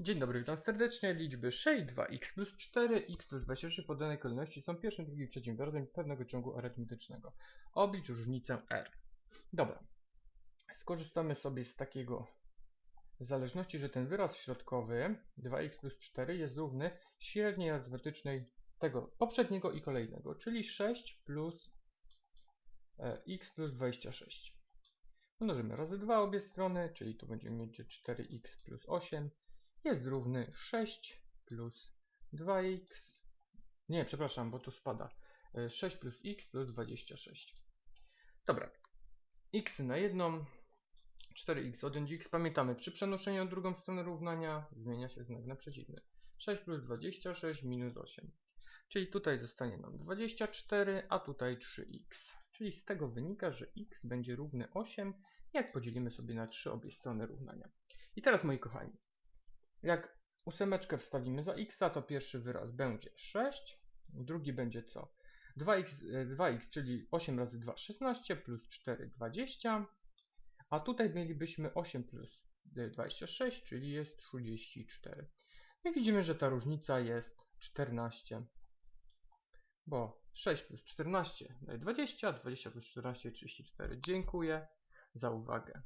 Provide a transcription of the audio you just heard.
Dzień dobry, witam serdecznie. Liczby 6, 2x plus 4, x plus 23 w podanej kolejności są pierwszym, drugim, trzecim wyrazem pewnego ciągu arytmetycznego. Oblicz różnicę r. Dobra. Skorzystamy sobie z takiego zależności, że ten wyraz środkowy 2x plus 4 jest równy średniej arytmetycznej tego poprzedniego i kolejnego, czyli 6 plus e, x plus 26. Mnożymy razy 2 obie strony, czyli tu będziemy mieć, że 4x plus 8 jest równy 6 plus 2x. Nie, przepraszam, bo tu spada. 6 plus x plus 26. Dobra. x na jedną, 4x odjąć x. Pamiętamy, przy przenoszeniu na drugą stronę równania zmienia się znak na przeciwny. 6 plus 26 minus 8. Czyli tutaj zostanie nam 24, a tutaj 3x. Czyli z tego wynika, że x będzie równy 8, jak podzielimy sobie na 3 obie strony równania. I teraz moi kochani, jak ósemeczkę wstawimy za x, to pierwszy wyraz będzie 6, drugi będzie co? 2x, 2x, e, czyli 8 razy 2, 16, plus 4, 20, a tutaj mielibyśmy 8 plus 26, czyli jest 34. I widzimy, że ta różnica jest 14, bo 6 plus 14 daje 20, 20 plus 14 34. Dziękuję za uwagę.